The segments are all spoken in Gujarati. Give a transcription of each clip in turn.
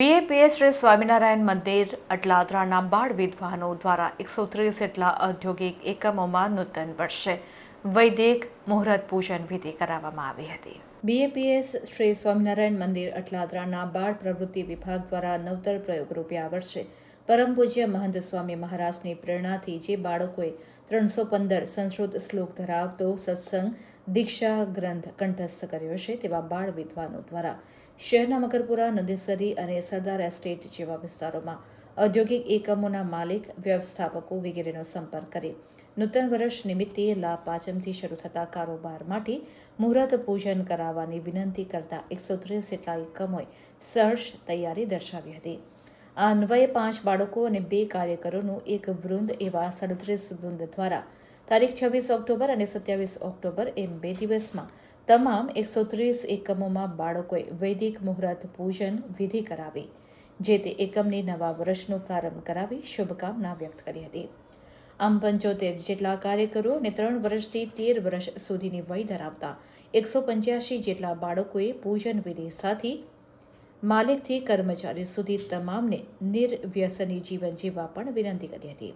બીએપીએસ શ્રી સ્વામિનારાયણ મંદિર અટલાદરાના બાળ વિદ્વાનો દ્વારા એકસો ત્રીસ જેટલા ઔદ્યોગિક એકમોમાં નૂતન વર્ષે વૈદિક મુહૂર્ત પૂજન વિધિ કરાવવામાં આવી હતી. બીએપીએસ શ્રી સ્વામિનારાયણ મંદિર અટલાદરાના બાળ પ્રવૃત્તિ વિભાગ દ્વારા નવતર પ્રયોગ રૂપે આ વર્ષે પરમ પૂજ્ય મહંત સ્વામી મહારાજની પ્રેરણાથી જે બાળકોએ ત્રણસો પંદર સંસ્કૃત શ્લોક ધરાવતો સત્સંગ દીક્ષા ગ્રંથ કંઠસ્થ કર્યો છે, તેવા બાળ વિદ્વાનો દ્વારા શહેરના મકરપુરા, નંદેસરી અને સરદાર એસ્ટેટ જેવા વિસ્તારોમાં ઔદ્યોગિક એકમોના માલિક, વ્યવસ્થાપકો વગેરેનો સંપર્ક કરી નૂતન વર્ષ નિમિત્તે લાભ પાંચમથી શરૂ થતા કારોબાર માટે મુહૂર્ત પૂજન કરાવવાની વિનંતી કરતા એકસો ત્રીસ જેટલા એકમોએ સહર્ષ તૈયારી દર્શાવી હતી. આ અન્વયે પાંચ બાળકો અને બે કાર્યકરોનું એક વૃંદ એવા સડત્રીસ વૃંદ દ્વારા તારીખ છવ્વીસ ઓક્ટોબર અને સત્યાવીસ ઓક્ટોબર એમ બે દિવસમાં તમામ એકસો ત્રીસ એકમોમાં બાળકોએ વૈદિક મુહૂર્ત પૂજન વિધિ કરાવી, જે તે એકમની નવા વર્ષનો પ્રારંભ કરાવી શુભકામના વ્યક્ત કરી હતી. આમ પંચોતેર જેટલા કાર્યકરો અને ત્રણ વર્ષથી તેર વર્ષ સુધીની વય ધરાવતા એકસો પંચ્યાસી જેટલા બાળકોએ પૂજન વિધિ સાથે માલિકથી કર્મચારી સુધી તમામને નિર્વ્યસની જીવન જીવવા પણ વિનંતી કરી હતી.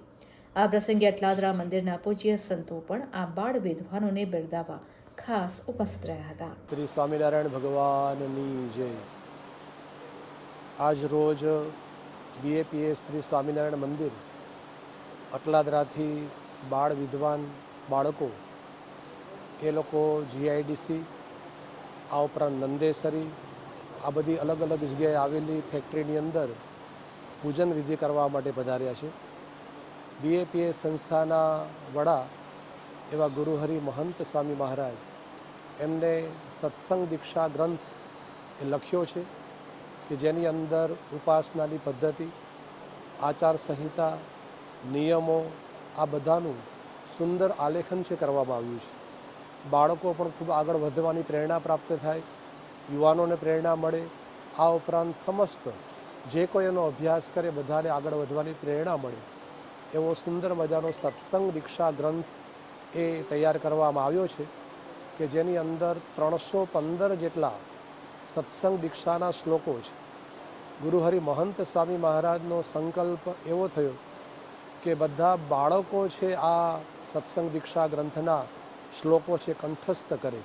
આ પ્રસંગે અટલાદરા મંદિરના પૂજ્ય સંતો પણ આ બાળ વિદ્વાનોને બિરદાવવા ખાસ ઉપસ્થિત રહ્યા હતા. શ્રી સ્વામિનારાયણ ભગવાનની જય. આજ રોજ બીએપીએ શ્રી સ્વામિનારાયણ મંદિર, અટલાદરાથી બાળ વિદ્વાન બાળકો, એ લોકો જીઆઈડીસી આ ઉપરાંત નંદેસરી આ બધી અલગ અલગ જગ્યાએ આવેલી ફેક્ટરીની અંદર પૂજન વિધિ કરવા માટે પધાર્યા છે. બીએપીએ સંસ્થાના વડા એવા ગુરુહરિ મહંત સ્વામી મહારાજ એમને સત્સંગ દીક્ષા ગ્રંથ એ લખ્યો છે કે જેની અંદર ઉપાસનાની પદ્ધતિ, આચાર સંહિતા, નિયમો આ બધાનું સુંદર આલેખન છે કરવામાં આવ્યું છે. બાળકો પણ ખૂબ આગળ વધવાની પ્રેરણા પ્રાપ્ત થાય યુવાનોને પ્રેરણા મળે. આ ઉપરાંત સમસ્ત જે કોઈ એનો અભ્યાસ કરે બધાને આગળ વધવાની પ્રેરણા મળે. એવો સુંદર મજાનો સત્સંગ દીક્ષા ગ્રંથ એ તૈયાર કરવામાં આવ્યો છે કે જેની અંદર ત્રણસો પંદર જેટલા સત્સંગ દીક્ષાના શ્લોકો છે. ગુરુહરિ મહંત સ્વામી મહારાજનો સંકલ્પ એવો થયો કે બધા બાળકો છે આ સત્સંગ દીક્ષા ગ્રંથના શ્લોકો છે કંઠસ્થ કરે.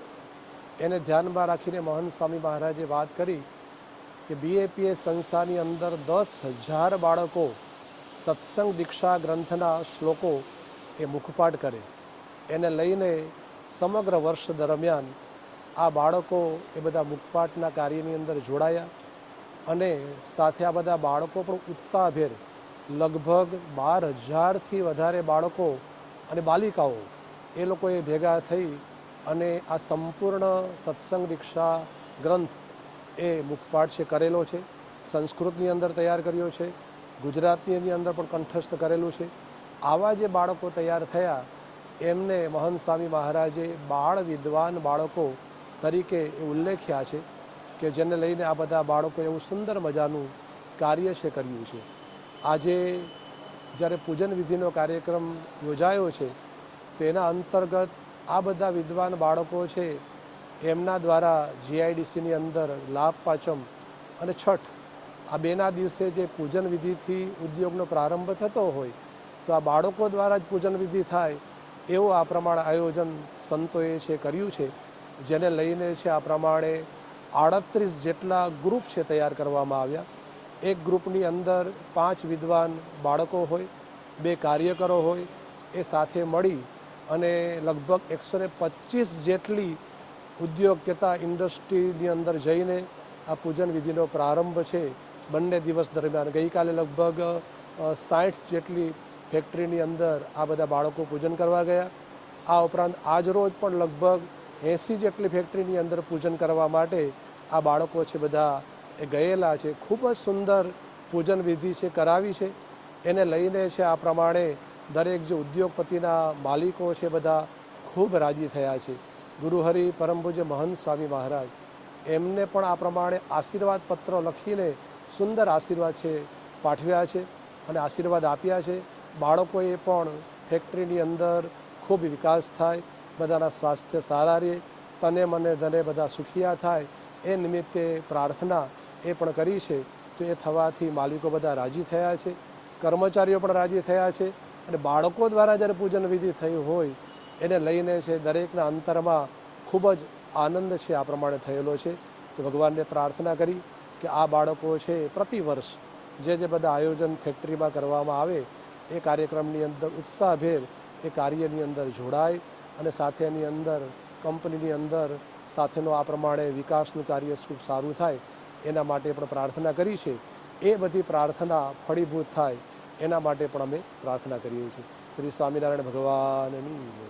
એને ધ્યાનમાં રાખીને મહંત સ્વામી મહારાજે વાત કરી કે બીએપીએ સંસ્થાની અંદર દસ હજાર બાળકો સત્સંગ દીક્ષા ગ્રંથના શ્લોકો એ મુખપાઠ કરે. એને લઈને સમગ્ર વર્ષ દરમિયાન આ બાળકો એ બધા મુખપાઠના કાર્યની અંદર જોડાયા અને સાથે આ બધા બાળકો પણ ઉત્સાહભેર લગભગ બાર હજારથી વધારે બાળકો અને બાલિકાઓ એ લોકોએ ભેગા થઈ અને આ સંપૂર્ણ સત્સંગ દીક્ષા ગ્રંથ એ મુખપાઠ છે કરેલો છે, સંસ્કૃતની અંદર તૈયાર કર્યો છે, ગુજરાતની અંદર પણ કંઠસ્થ કરેલું છે. આવા જે બાળકો તૈયાર થયા, એમને મહંત સ્વામી મહારાજે બાળ વિદ્વાન બાળકો તરીકે ઉલ્લેખ્યા છે કે જેને લઈને આ બધા બાળકો એવું સુંદર મજાનું કાર્ય છે કર્યું છે. આજે જ્યારે પૂજન વિધિનો કાર્યક્રમ યોજાયો છે, તો એના અંતર્ગત આ બધા વિદ્વાન બાળકો છે, એમના દ્વારા જીઆઈડીસીની અંદર લાભ, પાંચમ અને છઠ. આ બેના દિવસે જે પૂજન વિધિથી ઉદ્યોગનો પ્રારંભ થતો હોય, તો આ બાળકો દ્વારા જ પૂજન વિધિ થાય, એવું આ પ્રમાણે આયોજન સંતોએ છે, કર્યું છે. જેને લઈને છે, આ પ્રમાણે આડત્રીસ જેટલા ગ્રુપ છે, તૈયાર કરવામાં આવ્યા. એક ગ્રુપની અંદર પાંચ વિદ્વાન બાળકો હોય, બે કાર્યકરો હોય, એ સાથે મળી અને લગભગ એકસો ને પચીસ જેટલી ઉદ્યોગતા ઇન્ડસ્ટ્રીની અંદર જઈને આ પૂજન વિધિનો પ્રારંભ છે. બંને દિવસ દરમિયાન ગઈકાલે લગભગ સાઠ જેટલી ફેક્ટરીની અંદર આ બધા બાળકો પૂજન કરવા ગયા. આ ઉપરાંત આજરોજ પણ લગભગ એંસી જેટલી ફેક્ટરીની અંદર પૂજન કરવા માટે આ બાળકો છે બધા એ ગયેલા છે. ખૂબ જ સુંદર પૂજન વિધિ છે, કરાવી છે. એને લઈને છે આ પ્રમાણે દરેક જે ઉદ્યોગપતિના માલિકો છે બધા ખૂબ રાજી થયા છે. ગુરુહરિ પરમભુજ મહંત સ્વામી મહારાજ, એમને પણ આ પ્રમાણે આશીર્વાદ પત્રો લખીને સુંદર આશીર્વાદ છે પાઠવ્યા છે અને આશીર્વાદ આપ્યા છે. બાળકોએ પણ ફેક્ટરીની અંદર ખૂબ વિકાસ થાય, બધાના સ્વાસ્થ્ય સારા રહે, તને મને ધને બધા સુખિયા થાય, એ નિમિત્તે પ્રાર્થના એ પણ કરી છે. તો એ થવાથી માલિકો બધા રાજી થયા છે, કર્મચારીઓ પણ રાજી થયા છે અને બાળકો દ્વારા જ્યારે પૂજન વિધિ થઈ હોય, એને લઈને છે દરેકના અંતરમાં ખૂબ જ આનંદ છે આ પ્રમાણે થયેલો છે. તો ભગવાનને પ્રાર્થના કરી કે આ બાળકો છે પ્રતિ વર્ષ જે જે બધા આયોજન ફેક્ટરીમાં કરવામાં આવે, એ કાર્યક્રમની અંદર ઉત્સાહભેર એ કાર્યની અંદર જોડાય અને સાથે એની અંદર કંપનીની અંદર સાથેનો આ પ્રમાણે વિકાસનું કાર્ય ખૂબ સારું થાય, એના માટે પણ પ્રાર્થના કરી છે. એ બધી પ્રાર્થના ફળીભૂત થાય એના માટે પણ અમે પ્રાર્થના કરીએ છીએ શ્રી સ્વામિનારાયણ ભગવાનની.